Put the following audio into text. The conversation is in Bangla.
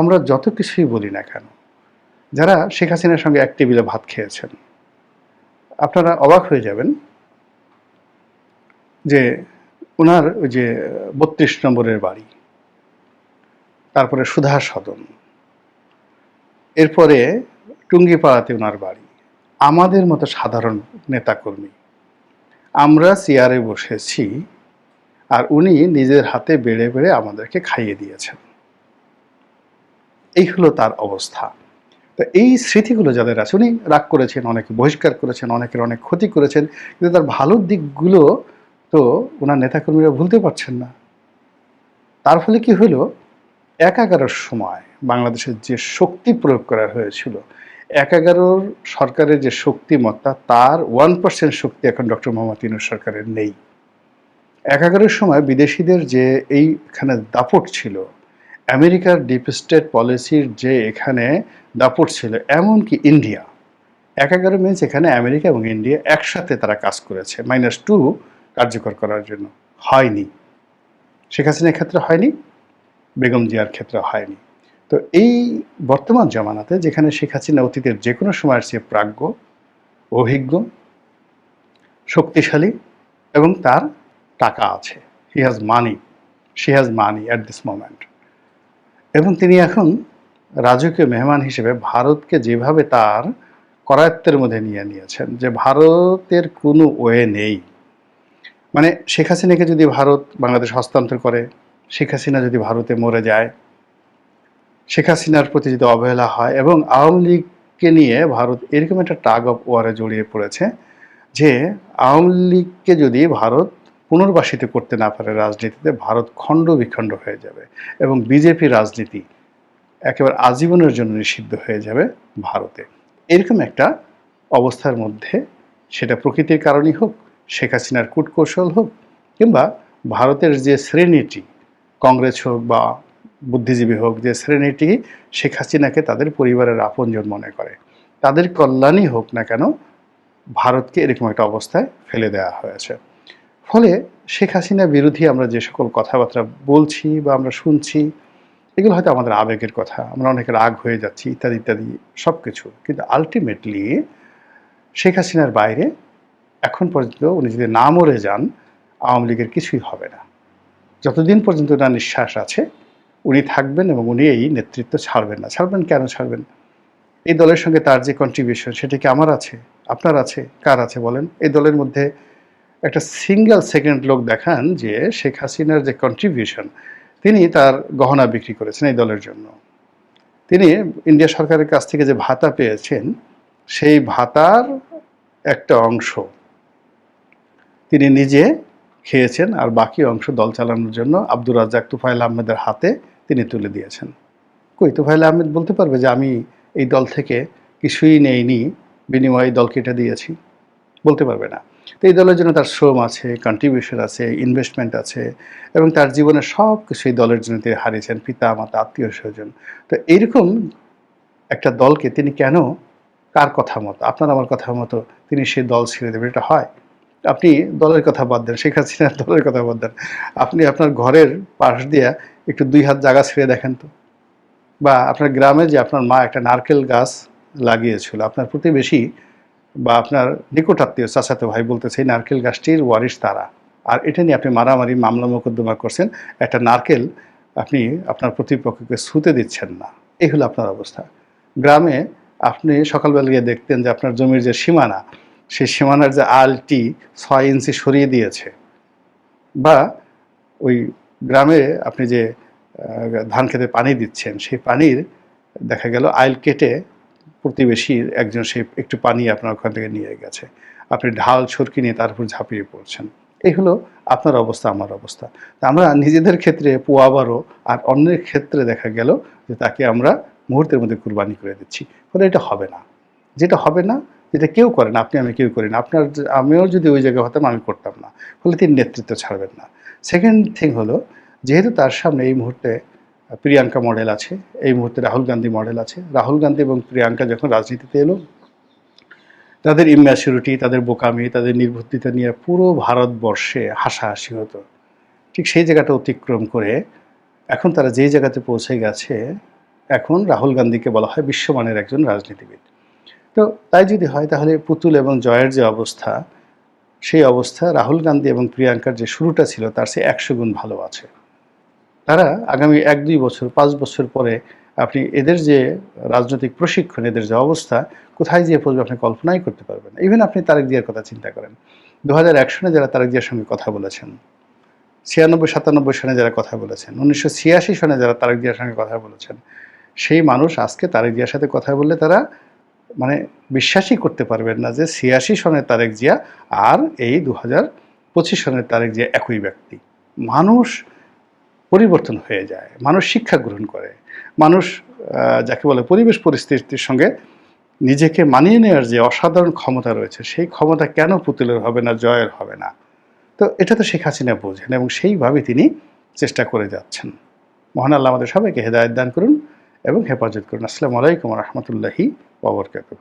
আমরা যত কিছুই বলি না কেন, যারা শেখ হাসিনার সঙ্গে এক টেবিলে ভাত খেয়েছেন, আপনারা অবাক হয়ে যাবেন যে ওনার ওই যে বত্রিশ নম্বরের বাড়ি, তারপরে সুধা সদন, এরপরে টুঙ্গিপাড়াতে ওনার বাড়ি, আমাদের মতো সাধারণ নেতাকর্মী। আমরা চেয়ারে বসেছি আর উনি নিজের হাতে বেড়ে বেড়ে আমাদেরকে খাইয়ে দিয়েছেন। এই হলো তার অবস্থা। তো এই স্মৃতিগুলো যাদের আছে, উনি রাগ করেছেন, অনেকে বহিষ্কার করেছেন, অনেকের অনেক ক্ষতি করেছেন, কিন্তু তার ভালো দিকগুলো তো ওনার নেতাকর্মীরা ভুলতে পারছেন না। তার ফলে কি হলো? এক এগারোর সময় বাংলাদেশের যে শক্তি প্রয়োগ করা হয়েছিল এক এগারোর সরকারের যে শক্তিমত্তা, তার ওয়ান পার্সেন্ট শক্তি এখন ডক্টর মোহাম্মদ ইনুস সরকারের নেই। এক এগারোর সময় বিদেশিদের যে এইখানে দাপট ছিল আমেরিকার ডিপ স্টেট পলিসির যে এখানে দাপট ছিল, এমনকি ইন্ডিয়া এক এগারো মিনস এখানে আমেরিকা এবং ইন্ডিয়া একসাথে তারা কাজ করেছে। মাইনাস টু কার্যকর করার জন্য। হয়নি। শেখ হাসিনার ক্ষেত্রে হয়নি, বেগম জিয়ার ক্ষেত্রে হয়নি। তো এই বর্তমান জমানাতে যেখানে শেখ হাসিনা অতীতের যে কোনো সময়ের চেয়ে প্রাজ্ঞ, অভিজ্ঞ, শক্তিশালী এবং তার টাকা আছে। He has money she has money at this moment এবং তিনি এখন রাজকীয় মেহমান হিসেবে ভারতকে যেভাবে তার করায়ত্তের মধ্যে নিয়ে নিয়েছেন, যে ভারতের কোনো ওয়ে নেই। মানে শেখ হাসিনাকে যদি ভারত বাংলাদেশ হস্তান্তর করে, শেখ হাসিনা যদি ভারতে মরে যায়, শেখ হাসিনার প্রতি যদি অবহেলা হয় এবং আওয়ামী লীগকে নিয়ে ভারত এরকম একটা টাগ অফ ওয়ারে জড়িয়ে পড়েছে যে আওয়ামী লীগকে যদি ভারত পুনর্বাসিত করতে না পারে রাজনীতিতে, ভারত খণ্ড বিখণ্ড হয়ে যাবে এবং বিজেপি রাজনীতি একেবারে আজীবনের জন্য নিষিদ্ধ হয়ে যাবে ভারতে। এরকম একটা অবস্থার মধ্যে সেটা প্রকৃতির কারণেই হোক, শেখ হাসিনার কূটকৌশল হোক কিংবা ভারতের যে শ্রেণীটি, কংগ্রেস হোক বা বুদ্ধিজীবী হোক, যে শ্রেণীটি শেখ হাসিনাকে তাদের পরিবারের আপনজন মনে করে। তাদের কল্যাণই হোক না কেন, ভারতকে এরকম একটা অবস্থায় ফেলে দেওয়া হয়েছে। ফলে শেখ হাসিনা বিরোধী আমরা যে সকল কথাবার্তা বলছি বা আমরা শুনছি, এগুলো হয়তো আমাদের আবেগের কথা, আমরা অনেক রাগ হয়ে যাচ্ছি, ইত্যাদি ইত্যাদি সব কিছু কিন্তু আলটিমেটলি শেখ হাসিনার বাইরে এখন পর্যন্ত উনি যদি না মরে যান, আওয়ামী লীগের কিছুই হবে না। যতদিন পর্যন্ত ওনার নিঃশ্বাস আছে, উনি থাকবেন এবং উনি এই নেতৃত্ব ছাড়বেন না। ছাড়বেন কেন ছাড়বেন? এই দলের সঙ্গে তার যে কন্ট্রিবিউশন সেটা কি আমার আছে? আপনার আছে? কার আছে বলেন? এই দলের মধ্যে একটা সিঙ্গেল সেকেন্ড লোক দেখান যে শেখ হাসিনার যে কন্ট্রিবিউশন তিনি তার গহনা বিক্রি করেছেন এই দলের জন্য। তিনি ইন্ডিয়া সরকারের কাছ থেকে যে ভাতা পেয়েছেন, সেই ভাতার একটা অংশ তিনি নিজে খেয়েছেন আর বাকি অংশ দল চালানোর জন্য আব্দুর রাজ্জাক তুফাইল আহমেদের হাতে তিনি তুলে দিয়েছেন। কই, তুফাইল আহমেদ বলতে পারবে যে আমি এই দল থেকে কিছুই নেইনি, বিনিময়ে এই দলকে এটা দিয়েছি? বলতে পারবে না। তো এই দলের জন্য তার শ্রম আছে কন্ট্রিবিউশন আছে ইনভেস্টমেন্ট আছে এবং তার জীবনের সব কিছু এই দলের জন্য তিনি হারিয়েছেন, পিতা, মাতা, আত্মীয়, স্বজন। তো এইরকম একটা দলকে তিনি কেন, কার কথা মতো, আপনার আমার কথা মতো তিনি সেই দল ছেড়ে দেবেন, এটা হয়? আপনি দলের কথা বাদ দেন, শেখ হাসিনার দলের কথা বাদ দেন। আপনি আপনার ঘরের পাশ দিয়ে একটু দুই হাত জায়গা ছেড়ে দেখেন তো। বা আপনার গ্রামে যে আপনার মা একটা নারকেল গাছ লাগিয়েছিল, আপনার প্রতিবেশী বা আপনার নিকটাত্মীয় চাচাতো ভাই বলতেছে, এই নারকেল গাছটির ওয়ারিশ তারা। আর এটা নিয়ে আপনি মারামারি, মামলা মোকদ্দমা করছেন, একটা নারকেল আপনি আপনার প্রতিপক্ষকে ছুতে দিচ্ছেন না। এই হলো আপনার অবস্থা। গ্রামে আপনি সকালবেলা গিয়ে দেখতেন যে আপনার জমির যে সীমানা, সেই সীমানার যে আলটি ছয় ইঞ্চি সরিয়ে দিয়েছে বা ওই গ্রামে আপনি যে ধান খেতে পানি দিচ্ছেন, সেই পানির দেখা গেল আইল কেটে প্রতিবেশীর একজন সে একটু পানি আপনার ওখান থেকে নিয়ে গেছে। আপনি ঢাল ছড়কি নিয়ে তার উপর ঝাঁপিয়ে পড়ছেন। এই হলো আপনার অবস্থা, আমার অবস্থা। আমরা নিজেদের ক্ষেত্রে পোয়াবারও আর অন্যের ক্ষেত্রে দেখা গেল যে তাকে আমরা মুহূর্তের মধ্যে কুরবানি করে দিচ্ছি। ফলে এটা হবে না। যেটা হবে না, যেটা কেউ করেন আপনি, আমি কেউ করি না। আপনার আমিও যদি ওই জায়গায় হতাম, আমি করতাম না। ফলে তিনি নেতৃত্ব ছাড়বেন না। সেকেন্ড থিং হলো, যেহেতু তার সামনে এই মুহূর্তে প্রিয়াঙ্কা মডেল আছে, এই মুহূর্তে রাহুল গান্ধী মডেল আছে। রাহুল গান্ধী এবং প্রিয়াঙ্কা যখন রাজনীতিতে এলো, তাদের ইম্যাচুরিটি তাদের বোকামি, তাদের নির্বুদ্ধিতা নিয়ে পুরো ভারতবর্ষে হাসাহাসি হতো। ঠিক সেই জায়গাটা অতিক্রম করে এখন তারা যেই জায়গাতে পৌঁছে গেছে, এখন রাহুল গান্ধীকে বলা হয় বিশ্বমানের একজন রাজনীতিবিদ। তো তাই যদি হয়, তাহলে পুতুল এবং জয়ের যে অবস্থা, সেই অবস্থা রাহুল গান্ধী এবং প্রিয়াঙ্কার যে শুরুটা ছিল, তার সে একশো গুণ ভালো আছে। তারা আগামী এক, দুই বছর, পাঁচ বছর পরে আপনি এদের যে রাজনৈতিক প্রশিক্ষণ, এদের যে অবস্থা, কোথায় গিয়ে পড়বে আপনি কল্পনাই করতে পারবেন ইভেন আপনি তারেক জিয়ার কথা চিন্তা করেন। দু হাজার এক সনে যারা তারেক জিয়ার সঙ্গে কথা বলেছেন, ছিয়ানব্বই, সাতানব্বই সনে যারা কথা বলেছেন, উনিশশো ছিয়াশি সনে যারা তারেক জিয়ার সঙ্গে কথা বলেছেন, সেই মানুষ আজকে তারেক জিয়ার সাথে কথা বললে তারা মানে বিশ্বাসই করতে পারবেন না যে ছিয়াশি সনের তারেক জিয়া আর এই দু হাজার পঁচিশ সনের তারেক জিয়া একই ব্যক্তি। মানুষ পরিবর্তন হয়ে যায়। মানুষ শিক্ষা গ্রহণ করে। মানুষ যাকে বলে পরিবেশ পরিস্থিতির সঙ্গে নিজেকে মানিয়ে নেওয়ার যে অসাধারণ ক্ষমতা রয়েছে, সেই ক্ষমতা কেন পুতুলের হবে না, জয়ের হবে না? তো এটা তো শেখ হাসিনা বোঝেন এবং সেইভাবে তিনি চেষ্টা করে যাচ্ছেন। মহান আল্লাহ আমাদের সবাইকে হেদায়ত দান করুন এবং হেফাজত করুন। আসসালামু আলাইকুম রহমতুল্লাহি ওবরকাতুহ